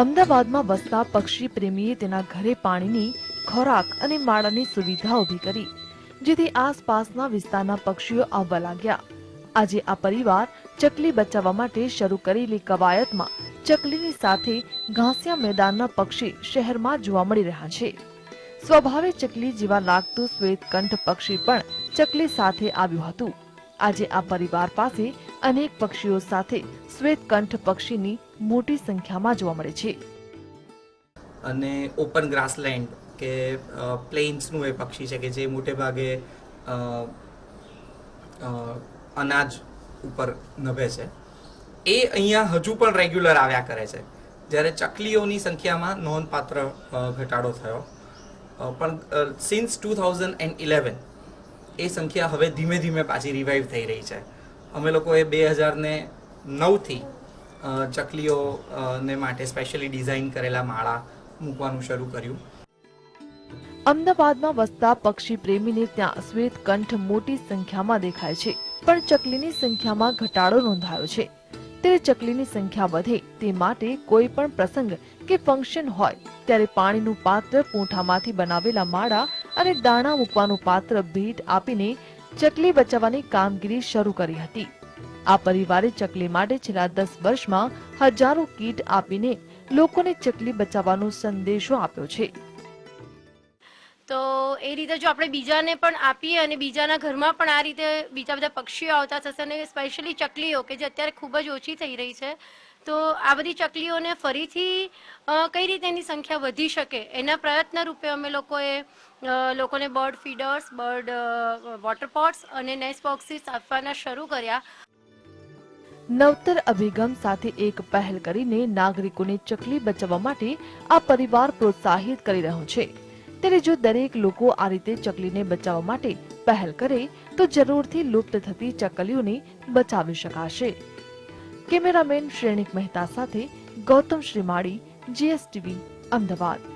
અમદાવાદમાં વસતા પક્ષી પ્રેમીએ તેના ઘરે પાણીની ખોરાક અને માળાની સુવિધા ઊભી કરી, જેથી આસપાસના વિસ્તારના પક્ષીઓ આવવા લાગ્યા. આજે આ પરિવાર ચકલી બચાવવા માટે શરૂ કરેલી કવાયતમાં ચકલીની સાથે ઘાસિયા મેદાનના પક્ષી શહેરમાં જોવા મળી રહ્યા છે. સ્વભાવે ચકલી જેવા લાગતું શ્વેતકંઠ પક્ષી પણ ચકલી સાથે આવ્યું હતું. આજે આ પરિવાર પાસે અનેક પક્ષીઓ સાથે શ્વેતકંઠ પક્ષીની મોટી સંખ્યામાં જોવા મળે છે. અને ઓપન ગ્રાસલેન્ડ કે પ્લેન્સનું એ પક્ષી છે કે જે મોટે ભાગે અનાજ ઉપર નભે છે. એ અહીંયા હજુ પણ રેગ્યુલર આવ્યા કરે છે. જ્યારે ચકલીઓની સંખ્યામાં નોંધપાત્ર ઘટાડો થયો. પણ since two thousand and eleven એ સંખ્યા હવે ધીમે ધીમે પાછી રિવાઈવ થઈ રહી છે. અમે લોકોએ બે હજારને નવથી ચકલીઓ ને માટે સ્પેશિયલી ડિઝાઇન કરેલા માળા મૂકવાનું શરૂ કર્યું. અમદાવાદમાં વસતા પક્ષી પ્રેમીને ત્યાં શ્વેતકંઠ મોટી સંખ્યામાં દેખાય છે, પણ ચકલીની સંખ્યામાં ઘટાડો નોંધાયો છે. ત્યારે ચકલીની સંખ્યા વધે તે માટે કોઈ પણ પ્રસંગ કે ફંક્શન હોય, ત્યારે પાણીનું પાત્ર પૂંઠામાંથી બનાવેલા માળા અને દાણા મૂકવાનું પાત્ર ભેટ આપીને ચકલી બચાવવાની કામગીરી શરૂ કરી હતી. આ પરિવારે ચકલી માટે છેલ્લા દસ વર્ષમાં હજારો કીટ આપીને લોકોને ચકલી બચાવવાનો સંદેશો આપ્યો છે. તો એ રીતે જો આપણે બીજાને પણ આપીએ અને બીજાના ઘરમાં પણ આ રીતે બીજા બધા પક્ષીઓ આવતા થશે અને સ્પેશિયલી ચકલીઓ કે જે અત્યારે ખૂબ જ ઓછી થઈ રહી છે તો આ બધી ચકલીઓને ફરીથી કઈ રીતે એની સંખ્યા વધી શકે? એના પ્રયત્ન રૂપે અમે લોકોએ લોકોને bird feeders, bird water pots અને નેસ બોક્સીસ આપવાના શરૂ કર્યા. નવતર અભિગમ સાથે એક પહેલ કરીને નાગરિકોને ચકલી બચાવવા માટે આ પરિવાર પ્રોત્સાહિત કરી રહ્યો છે. ત્યારે જો દરેક લોકો આ રીતે ચકલીને બચાવવા માટે પહેલ કરે, તો જરૂરથી લુપ્ત થતી ચકલીઓને બચાવી શકાશે. કેમેરામેન શ્રેણિક મહેતા સાથે ગૌતમ શ્રીમાળી જીએસટીવી અમદાવાદ.